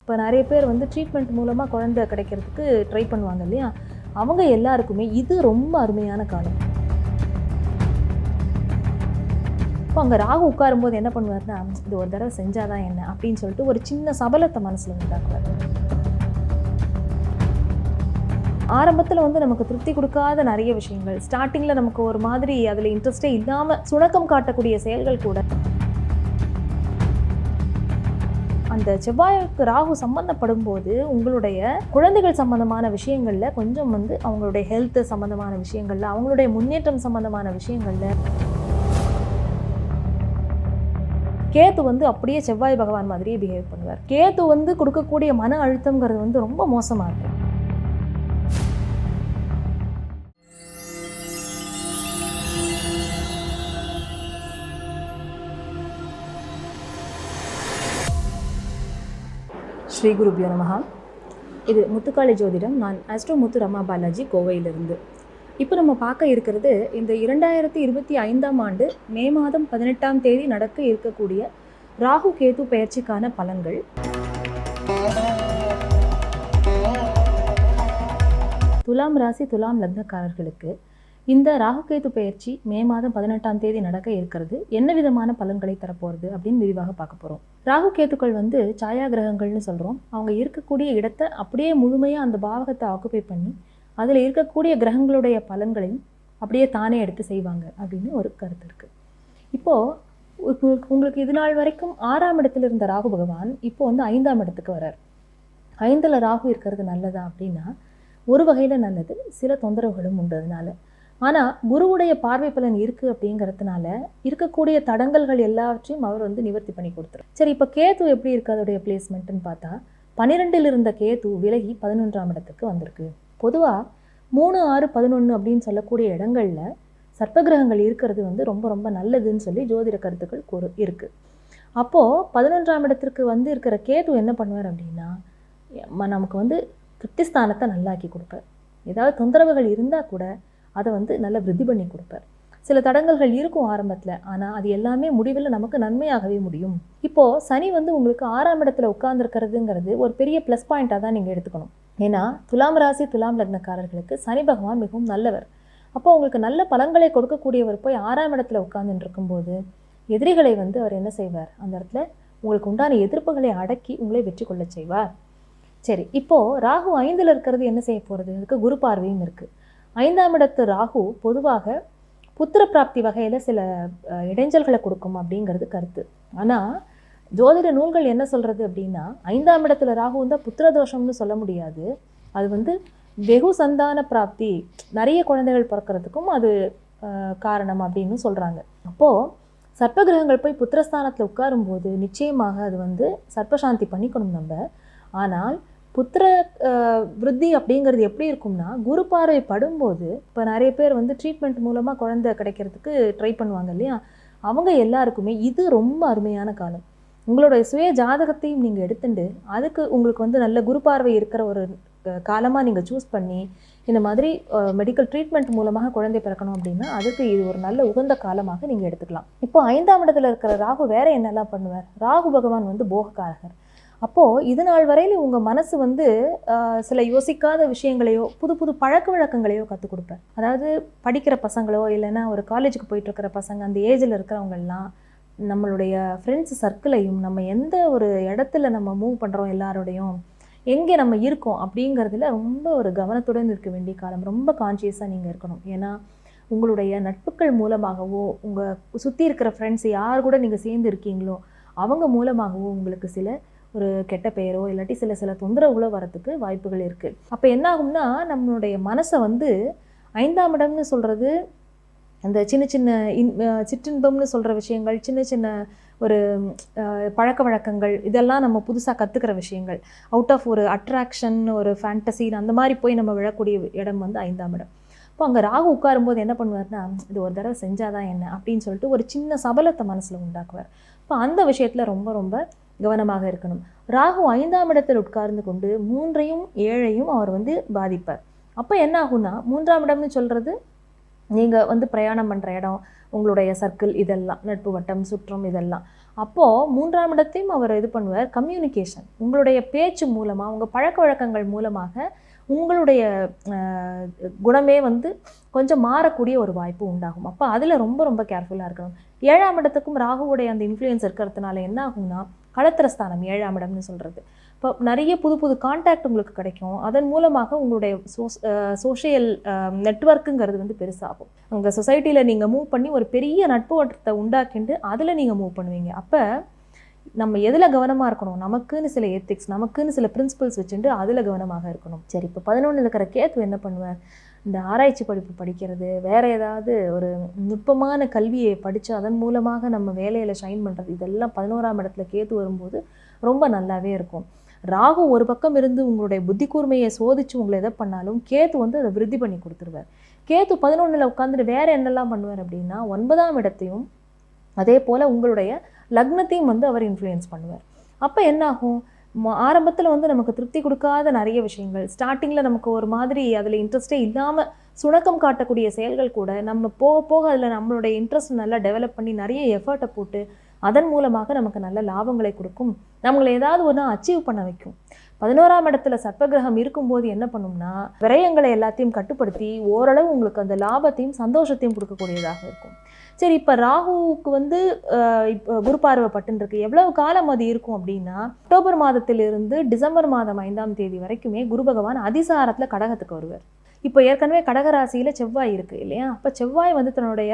இப்போ நிறைய பேர் வந்து ட்ரீட்மெண்ட் மூலமாக குழந்தை கிடைக்கிறதுக்கு ட்ரை பண்ணுவாங்க இல்லையா? அவங்க எல்லாருக்குமே இது ரொம்ப அருமையான காலம். இப்போ அங்கே ராகு உட்காரும்போது என்ன பண்ணுவார்னா இது ஒரு தடவை செஞ்சாதான் என்ன அப்படின்னு சொல்லிட்டு ஒரு சின்ன சபலத்தை மனசில் உண்டாக்குவார். ஆரம்பத்தில் வந்து நமக்கு திருப்தி கொடுக்காத நிறைய விஷயங்கள். ஸ்டார்டிங்கில் நமக்கு ஒரு மாதிரி அதில் இன்ட்ரெஸ்டே இல்லாமல் சுணக்கம் காட்டக்கூடிய செயல்கள் கூட. அந்த செவ்வாய்க்கு ராகு சம்பந்தப்படும் போது உங்களுடைய குழந்தைகள் சம்பந்தமான விஷயங்களில் கொஞ்சம் வந்து அவங்களுடைய ஹெல்த் சம்பந்தமான விஷயங்களில் அவங்களுடைய முன்னேற்றம் சம்பந்தமான விஷயங்களில் கேத்து வந்து அப்படியே செவ்வாய் பகவான் மாதிரியே பிஹேவ் பண்ணுவார். கேத்து வந்து கொடுக்கக்கூடிய மன அழுத்தம்ங்கிறது வந்து ரொம்ப மோசமாக இருக்கும். ஸ்ரீ குருபியோ நமஹா. இது முத்துக்காளி ஜோதிடம். நான் ஆஸ்ட்ரோ முத்து ரமா பாலாஜி கோவையிலிருந்து. இப்போ நம்ம பார்க்க இருக்கிறது இந்த இரண்டாயிரத்தி இருபத்தி ஐந்தாம் ஆண்டு மே மாதம் பதினெட்டாம் தேதி நடக்க இருக்கக்கூடிய ராகு கேது பெயர்ச்சிக்கான பலன்கள். துலாம் ராசி துலாம் லக்னக்காரர்களுக்கு இந்த ராகுகேது பயிற்சி மே மாதம் பதினெட்டாம் தேதி நடக்க இருக்கிறது. என்ன விதமான பலன்களை தரப்போகிறது அப்படின்னு விரிவாக பார்க்க போகிறோம் ராகு கேத்துக்கள் வந்து சாயா கிரகங்கள்னு சொல்கிறோம் அவங்க இருக்கக்கூடிய இடத்தை அப்படியே முழுமையாக அந்த பாவகத்தை ஆக்குபை பண்ணி அதில் இருக்கக்கூடிய கிரகங்களுடைய பலன்களையும் அப்படியே தானே எடுத்து செய்வாங்க அப்படின்னு ஒரு கருத்து இருக்குது இப்போது உங்களுக்கு இது நாள் வரைக்கும் ஆறாம் இடத்துல இருந்த ராகு பகவான் இப்போ வந்து ஐந்தாம் இடத்துக்கு வரார் ஐந்தில் ராகு இருக்கிறது நல்லதா அப்படின்னா ஒரு வகையில் நல்லது சில தொந்தரவுகளும் உண்டு அதனால. ஆனால் குருவுடைய பார்வை பலன் இருக்குது அப்படிங்கிறதுனால இருக்கக்கூடிய தடங்கல்கள் எல்லாவற்றையும் அவர் வந்து நிவர்த்தி பண்ணி கொடுத்துரு. சரி இப்போ கேது எப்படி இருக்குது அதோடைய பிளேஸ்மெண்ட்டுன்னு பார்த்தா பன்னிரெண்டில் இருந்த கேது விலகி பதினொன்றாம் இடத்துக்கு வந்திருக்கு. பொதுவாக மூணு ஆறு பதினொன்று அப்படின்னு சொல்லக்கூடிய இடங்களில் சர்ப்பகிரகங்கள் இருக்கிறது வந்து ரொம்ப ரொம்ப நல்லதுன்னு சொல்லி ஜோதிட கருத்துக்கள் கூறு இருக்குது அப்போது பதினொன்றாம் இடத்திற்கு வந்து இருக்கிற கேது என்ன பண்ணுவார் அப்படின்னா நமக்கு வந்து திருப்திஸ்தானத்தை நல்லாக்கி கொடுப்பார். ஏதாவது தொந்தரவுகள் இருந்தால் கூட அதை வந்து நல்லா விருத்தி பண்ணி கொடுப்பார். சில தடங்கல்கள் இருக்கும் ஆரம்பத்தில் ஆனால் அது எல்லாமே முடிவில் நமக்கு நன்மையாகவே முடியும். இப்போது சனி வந்து உங்களுக்கு ஆறாம் இடத்துல உட்கார்ந்துருக்கிறதுங்கிறது ஒரு பெரிய ப்ளஸ் பாயிண்ட்டாக தான் நீங்கள் எடுத்துக்கணும். ஏன்னா துலாம் ராசி துலாம் லக்னக்காரர்களுக்கு சனி பகவான் மிகவும் நல்லவர். அப்போ உங்களுக்கு நல்ல பலன்களை கொடுக்கக்கூடியவர் போய் ஆறாம் இடத்துல உட்கார்ந்துட்டு இருக்கும்போது எதிரிகளை வந்து அவர் என்ன செய்வார்? அந்த இடத்துல உங்களுக்கு உண்டான எதிர்ப்புகளை அடக்கி உங்களை வெற்றி கொள்ளச் செய்வார். சரி இப்போது ராகு ஐந்தில் இருக்கிறது என்ன செய்ய போகிறது அதுக்கு குரு பார்வையும் இருக்குது ஐந்தாம் இடத்து ராகு பொதுவாக புத்திர பிராப்தி வகையில் சில இடைஞ்சல்களை கொடுக்கும் அப்படிங்கிறது கருத்து. ஆனால் ஜோதிட நூல்கள் என்ன சொல்கிறது அப்படின்னா ஐந்தாம் இடத்துல ராகு வந்தால் புத்திர தோஷம்னு சொல்ல முடியாது. அது வந்து வெகு சந்தான பிராப்தி நிறைய குழந்தைகள் பிறக்கிறதுக்கும் அது காரணம் அப்படின்னு சொல்கிறாங்க அப்போது சர்ப்பகிரகங்கள் போய் புத்திரஸ்தானத்தில் உட்காரும்போது நிச்சயமாக அது வந்து சர்ப்பசாந்தி பண்ணிக்கணும் நம்ம. ஆனால் புத்திர விருத்தி அப்படிங்கிறது எப்படி இருக்கும்னா குரு பார்வை படும்போது இப்போ நிறைய பேர் வந்து ட்ரீட்மெண்ட் மூலமாக குழந்தை கிடைக்கிறதுக்கு ட்ரை பண்ணுவாங்க இல்லையா? அவங்க எல்லாருக்குமே இது ரொம்ப அருமையான காலம். உங்களுடைய சுய ஜாதகத்தையும் நீங்கள் எடுத்துட்டு அதுக்கு உங்களுக்கு வந்து நல்ல குரு பார்வை இருக்கிற ஒரு காலமாக நீங்கள் சூஸ் பண்ணி இந்த மாதிரி மெடிக்கல் ட்ரீட்மெண்ட் மூலமாக குழந்தை பிறக்கணும் அப்படின்னா அதுக்கு இது ஒரு நல்ல உகந்த காலமாக நீங்கள் எடுத்துக்கலாம். இப்போ ஐந்தாம் இடத்துல இருக்கிற ராகு வேற என்னெல்லாம் பண்ணுவார்? ராகு பகவான் வந்து போகக்காரகர். அப்போது இது நாள் வரையில் உங்கள் மனசு வந்து சில யோசிக்காத விஷயங்களையோ புது புது பழக்க வழக்கங்களையோ கற்றுக் கொடுப்பேன் அதாவது படிக்கிற பசங்களோ இல்லைன்னா ஒரு காலேஜுக்கு போயிட்டுருக்கிற பசங்க அந்த ஏஜில் இருக்கிறவங்கெல்லாம் நம்மளுடைய ஃப்ரெண்ட்ஸ் சர்க்கிளையும் நம்ம எந்த ஒரு இடத்துல நம்ம மூவ் பண்ணுறோம் எல்லாரோடையும் எங்கே நம்ம இருக்கோம் அப்படிங்கிறதுல ரொம்ப ஒரு கவனத்துடன் இருக்க வேண்டிய காலம். ரொம்ப கான்சியஸாக நீங்கள் இருக்கணும். ஏன்னா உங்களுடைய நட்புகள் மூலமாகவோ உங்கள் சுற்றி இருக்கிற ஃப்ரெண்ட்ஸ் யார் கூட நீங்கள் சேர்ந்து இருக்கீங்களோ அவங்க மூலமாகவோ உங்களுக்கு சில ஒரு கெட்ட பெயரோ இல்லாட்டி சில சில தொந்தரவுகளோ வரத்துக்கு வாய்ப்புகள் இருக்குது அப்போ என்ன ஆகும்னா நம்மளுடைய மனசை வந்து ஐந்தாம் இடம்னு சொல்கிறது அந்த சின்ன சின்ன இன் சிற்றின்பம்னு சொல்கிற விஷயங்கள் சின்ன சின்ன ஒரு பழக்க வழக்கங்கள் இதெல்லாம் நம்ம புதுசாக கற்றுக்கிற விஷயங்கள். அவுட் ஆஃப் ஒரு அட்ராக்ஷன் ஒரு ஃபேண்டசி அந்த மாதிரி போய் நம்ம விழக்கூடிய இடம் வந்து ஐந்தாம் இடம். இப்போ அங்கே ராகு உட்காரும்போது என்ன பண்ணுவார்னா இது ஒரு தடவை செஞ்சாதான் என்ன அப்படின்னு சொல்லிட்டு ஒரு சின்ன சபலத்தை மனசில் உண்டாக்குவார். இப்போ அந்த விஷயத்தில் ரொம்ப ரொம்ப கவனமாக இருக்கணும். ராகு ஐந்தாம் இடத்தில் உட்கார்ந்து கொண்டு மூன்றையும் ஏழையும் அவர் வந்து பாதிப்பார். அப்போ என்ன ஆகும்னா மூன்றாம் இடம்னு சொல்கிறது நீங்கள் வந்து பிரயாணம் பண்ணுற இடம் உங்களுடைய சர்க்கிள் இதெல்லாம் நட்பு வட்டம் சுற்றம் இதெல்லாம். அப்போது மூன்றாம் இடத்தையும் அவர் இது பண்ணுவார் கம்யூனிகேஷன் உங்களுடைய பேச்சு மூலமாக உங்கள் பழக்க வழக்கங்கள் மூலமாக உங்களுடைய குணமே வந்து கொஞ்சம் மாறக்கூடிய ஒரு வாய்ப்பு உண்டாகும். அப்போ அதில் ரொம்ப ரொம்ப கேர்ஃபுல்லாக இருக்கணும். ஏழாம் இடத்துக்கும் ராகுவுடைய அந்த இன்ஃப்ளூயன்ஸ் இருக்கிறதுனால என்ன ஆகும்னா களத்திரஸ்தானம் ஏழாம் இடம்னு சொல்கிறது இப்போ நிறைய புது புது கான்டாக்ட் உங்களுக்கு கிடைக்கும். அதன் மூலமாக உங்களுடைய சோஸ் சோஷியல் நெட்ஒர்க்குங்கிறது வந்து பெருசாகும். உங்கள் சொசைட்டியில் நீங்கள் மூவ் பண்ணி ஒரு பெரிய நட்பு வட்டத்தை உண்டாக்கிண்டு அதில் நீங்கள் மூவ் பண்ணுவீங்க. அப்போ நம்ம எதில் கவனமாக இருக்கணும்? நமக்குன்னு சில எத்திக்ஸ் நமக்குன்னு சில பிரின்சிபல்ஸ் வச்சுட்டு அதில் கவனமாக இருக்கணும். சரி இப்போ பதினொன்றில் இருக்கிற கேத்து என்ன பண்ணுவேன் இந்த ஆராய்ச்சி படிப்பு படிக்கிறது வேறு ஏதாவது ஒரு நுட்பமான கல்வியை படித்து அதன் மூலமாக நம்ம வேலையில் ஷைன் பண்ணுறது இதெல்லாம் பதினோராம் இடத்துல கேத்து வரும்போது ரொம்ப நல்லாவே இருக்கும். ராகு ஒரு பக்கம் இருந்து உங்களுடைய புத்தி கூர்மையை சோதிச்சு உங்களை எதை பண்ணாலும் கேத்து வந்து அதை விருத்தி பண்ணி கொடுத்துருவார். கேத்து பதினொன்றில் உட்காந்துட்டு வேற என்னெல்லாம் பண்ணுவார் அப்படின்னா ஒன்பதாம் இடத்தையும் அதே போல் உங்களுடைய லக்னத்தையும் வந்து அவர் இன்ஃப்ளூயன்ஸ் பண்ணுவார். அப்போ என்னாகும்? ஆரம்பத்தில் வந்து நமக்கு திருப்தி கொடுக்காத நிறைய விஷயங்கள். ஸ்டார்டிங்கில் நமக்கு ஒரு மாதிரி அதில் இன்ட்ரெஸ்டே இல்லாமல் சுணக்கம் காட்டக்கூடிய செயல்கள் கூட நம்ம போக போக அதில் நம்மளுடைய இன்ட்ரெஸ்ட் நல்லா டெவலப் பண்ணி நிறைய எஃபர்ட்டை போட்டு அதன் மூலமாக நமக்கு நல்ல லாபங்களை கொடுக்கும். நம்மளை ஏதாவது ஒன்று அச்சீவ் பண்ண வைக்கும். பதினோராம் இடத்துல சர்ப்பகிரகம் இருக்கும்போது என்ன பண்ணும்னா விரயங்களை எல்லாத்தையும் கட்டுப்படுத்தி ஓரளவு உங்களுக்கு அந்த லாபத்தையும் சந்தோஷத்தையும் கொடுக்கக்கூடியதாக இருக்கும். சரி இப்போ ராகுவுக்கு வந்து இப்போ குரு பார்வை பட்டுன்னு இருக்கு எவ்வளவு காலம் அது இருக்கும் அப்படின்னா அக்டோபர் மாதத்திலிருந்து டிசம்பர் மாதம் ஐந்தாம் தேதி வரைக்குமே குரு பகவான் அதிசாரத்தில் கடகத்துக்கு வருவார். இப்போ ஏற்கனவே கடகராசியில் செவ்வாய் இருக்கு இல்லையா? அப்போ செவ்வாய் வந்து தன்னுடைய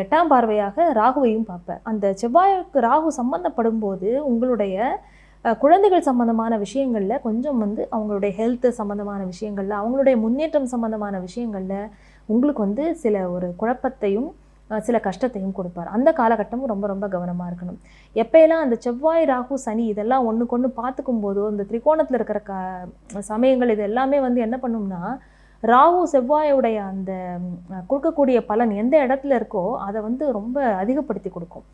எட்டாம் பார்வையாக ராகுவையும் பார்ப்பேன் அந்த செவ்வாய்க்கு ராகு சம்பந்தப்படும் போது உங்களுடைய குழந்தைகள் சம்பந்தமான விஷயங்களில் கொஞ்சம் வந்து அவங்களுடைய ஹெல்த்து சம்பந்தமான விஷயங்களில் அவங்களுடைய முன்னேற்றம் சம்பந்தமான விஷயங்களில் உங்களுக்கு வந்து சில ஒரு குழப்பத்தையும் சில கஷ்டத்தையும் கொடுப்பார். அந்த காலகட்டமும் ரொம்ப ரொம்ப கவனமாக இருக்கணும். எப்பயெல்லாம் அந்த செவ்வாய் ராகு சனி இதெல்லாம் ஒன்றுக்கு ஒன்று பார்த்துக்கும் போதோ இந்த திரிகோணத்தில் இருக்கிற க சமயங்கள் இது எல்லாமே வந்து என்ன பண்ணும்னா ராகு செவ்வாயோடைய அந்த கொடுக்கக்கூடிய பலன் எந்த இடத்துல இருக்கோ அதை வந்து ரொம்ப அதிகப்படுத்தி கொடுக்கும்.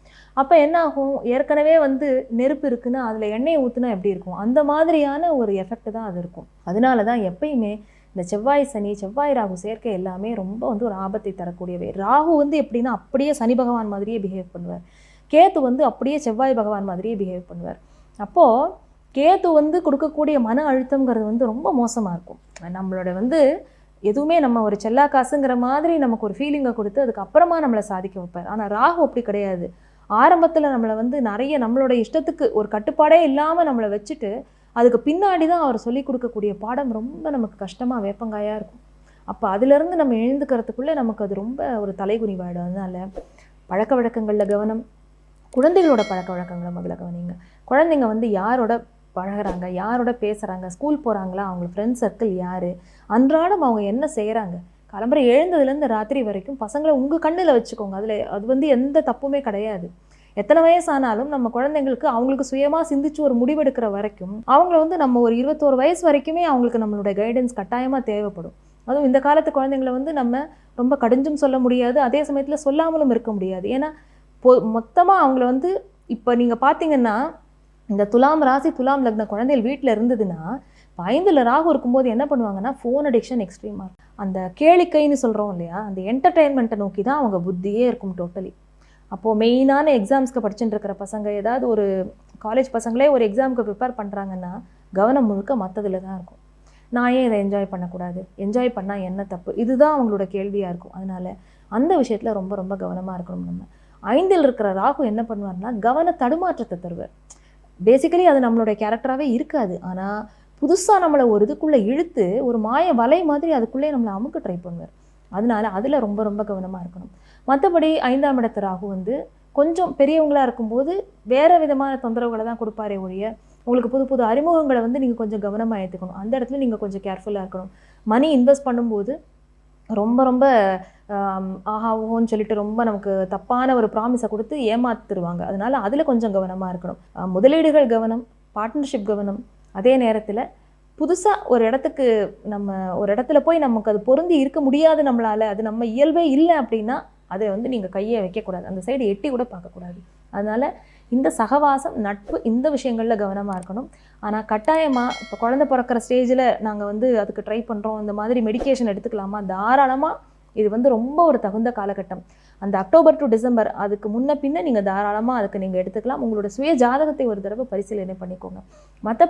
அப்போ என்ன ஆகும்? ஏற்கனவே வந்து நெருப்பு இருக்குன்னா அதில் எண்ணெய் ஊற்றுனா எப்படி இருக்கும்? அந்த மாதிரியான ஒரு எஃபெக்ட் தான் அது இருக்கும். அதனால தான் எப்பயுமே இந்த செவ்வாய் சனி செவ்வாய் ராகு சேர்க்கை எல்லாமே ரொம்ப வந்து ஒரு ஆபத்தை தரக்கூடியவை. ராகு வந்து எப்படின்னா அப்படியே சனி பகவான் மாதிரியே பிஹேவ் பண்ணுவார். கேத்து வந்து அப்படியே செவ்வாய் பகவான் மாதிரியே பிஹேவ் பண்ணுவார். அப்போது கேத்து வந்து கொடுக்கக்கூடிய மன அழுத்தங்கிறது வந்து ரொம்ப மோசமாக இருக்கும். நம்மளோட வந்து எதுவுமே நம்ம ஒரு செல்லா காசுங்கிற மாதிரி நமக்கு ஒரு ஃபீலிங்கை கொடுத்து அதுக்கப்புறமா நம்மளை சாதிக்க வைப்பார். ஆனால் ராகு அப்படி கிடையாது. ஆரம்பத்தில் நம்மளை வந்து நிறைய நம்மளோட இஷ்டத்துக்கு ஒரு கட்டுப்பாடே இல்லாமல் நம்மளை வச்சுட்டு அதுக்கு பின்னாடி தான் அவர் சொல்லிக் கொடுக்கக்கூடிய பாடம் ரொம்ப நமக்கு கஷ்டமாக வேப்பங்காயாக இருக்கும். அப்போ அதுலேருந்து நம்ம எழுந்துக்கிறதுக்குள்ளே நமக்கு அது ரொம்ப ஒரு தலைகுனிவாயிடும். அதனால் பழக்க வழக்கங்களில் கவனம் குழந்தைகளோட பழக்க வழக்கங்களை முதல்ல கவனிங்க. குழந்தைங்க வந்து யாரோட பழகுறாங்க யாரோட பேசுகிறாங்க ஸ்கூல் போகிறாங்களா அவங்க ஃப்ரெண்ட்ஸ் சர்க்கிள் யார்? அன்றாடம் அவங்க என்ன செய்கிறாங்க கிளம்புற எழுந்ததுலேருந்து ராத்திரி வரைக்கும் பசங்களை உங்கள் கண்ணில் வச்சுக்கோங்க. அதில் அது வந்து எந்த தப்புமே கிடையாது. எத்தனை வயசானாலும் நம்ம குழந்தைங்களுக்கு அவங்களுக்கு சுயமாக சிந்திச்சு ஒரு முடிவெடுக்கிற வரைக்கும் அவங்கள வந்து நம்ம ஒரு இருபத்தோரு வயசு வரைக்குமே அவங்களுக்கு நம்மளுடைய கைடன்ஸ் கட்டாயமாக தேவைப்படும். அதுவும் இந்த காலத்து குழந்தைங்களை வந்து நம்ம ரொம்ப கடிஞ்சும் சொல்ல முடியாது அதே சமயத்தில் சொல்லாமலும் இருக்க முடியாது. ஏன்னா பொ மொத்தமாக அவங்கள வந்து இப்போ நீங்கள் பார்த்தீங்கன்னா இந்த துலாம் ராசி துலாம் லக்ன குழந்தைகள் வீட்டில் இருந்ததுன்னா இப்ப ராகு இருக்கும்போது என்ன பண்ணுவாங்கன்னா ஃபோன் அடிக்ஷன் எக்ஸ்ட்ரீமாக இருக்கும். அந்த கேளிக்கைன்னு சொல்கிறோம் இல்லையா அந்த என்டர்டெயின்மெண்ட்டை நோக்கி தான் அவங்க புத்தியே இருக்கும் டோட்டலி அப்போது மெயினான எக்ஸாம்ஸ்க்கு படிச்சுட்டு இருக்கிற பசங்க ஏதாவது ஒரு காலேஜ் பசங்களே ஒரு எக்ஸாமுக்கு ப்ரிப்பேர் பண்ணுறாங்கன்னா கவனம் முழுக்க மற்றதில் தான் இருக்கும். நான் ஏன் இதை என்ஜாய் பண்ணக்கூடாது? என்ஜாய் பண்ணால் என்ன தப்பு? இதுதான் அவங்களோட கேள்வியாக இருக்கும். அதனால அந்த விஷயத்தில் ரொம்ப ரொம்ப கவனமாக இருக்கணும் நம்ம. ஐந்தில் இருக்கிற ராகு என்ன பண்ணுவார்னா கவன தடுமாற்றத்தை தருவார். பேசிக்கலி அது நம்மளுடைய கேரக்டராகவே இருக்காது. ஆனால் புதுசாக நம்மளை ஒரு இதுக்குள்ளே இழுத்து ஒரு மாய வலை மாதிரி அதுக்குள்ளே நம்மளை அமுக்க ட்ரை பண்ணுவார். அதனால அதில் ரொம்ப ரொம்ப கவனமாக இருக்கணும். மற்றபடி ஐந்தாம் இடத்து ராகு வந்து கொஞ்சம் பெரியவங்களாக இருக்கும்போது வேறு விதமான தொந்தரவுகளை தான் கொடுப்பாரே ஒழிய உங்களுக்கு புது புது அறிமுகங்களை வந்து நீங்கள் கொஞ்சம் கவனமாக ஏற்றுக்கணும் அந்த இடத்துல நீங்கள் கொஞ்சம் கேர்ஃபுல்லாக இருக்கணும். மணி இன்வெஸ்ட் பண்ணும்போது ரொம்ப ரொம்ப ஆஹா ஓஹோன்னு சொல்லிட்டு ரொம்ப நமக்கு தப்பான ஒரு ப்ராமிஸை கொடுத்து ஏமாத்துருவாங்க. அதனால அதில் கொஞ்சம் கவனமாக இருக்கணும். முதலீடுகள் கவனம் பார்ட்னர்ஷிப் கவனம். அதே நேரத்தில் புதுசாக ஒரு இடத்துக்கு நம்ம ஒரு இடத்துல போய் நமக்கு அது பொருந்தி இருக்க முடியாது நம்மளால் அது நம்ம இயல்பே இல்லை அப்படின்னா அதை வந்து நீங்கள் கையை வைக்கக்கூடாது. அந்த சைடு எட்டி கூட பார்க்கக்கூடாது. அதனால் இந்த சகவாசம் நட்பு இந்த விஷயங்களில் கவனமாக இருக்கணும். ஆனால் கட்டாயமாக இப்போ குழந்த பிறக்கிற ஸ்டேஜில் நாங்கள் வந்து அதுக்கு ட்ரை பண்ணுறோம் இந்த மாதிரி மெடிகேஷன் எடுத்துக்கலாமா? தாராளமாக இது வந்து ரொம்ப ஒரு தகுந்த காலகட்டம். அந்த அக்டோபர் டு டிசம்பர் அதுக்கு முன்ன பின்ன நீங்கள் தாராளமாக அதுக்கு நீங்கள் எடுத்துக்கலாம். உங்களோட சுய ஜாதகத்தை ஒரு தடவை பரிசீலனை பண்ணிக்கோங்க. மற்ற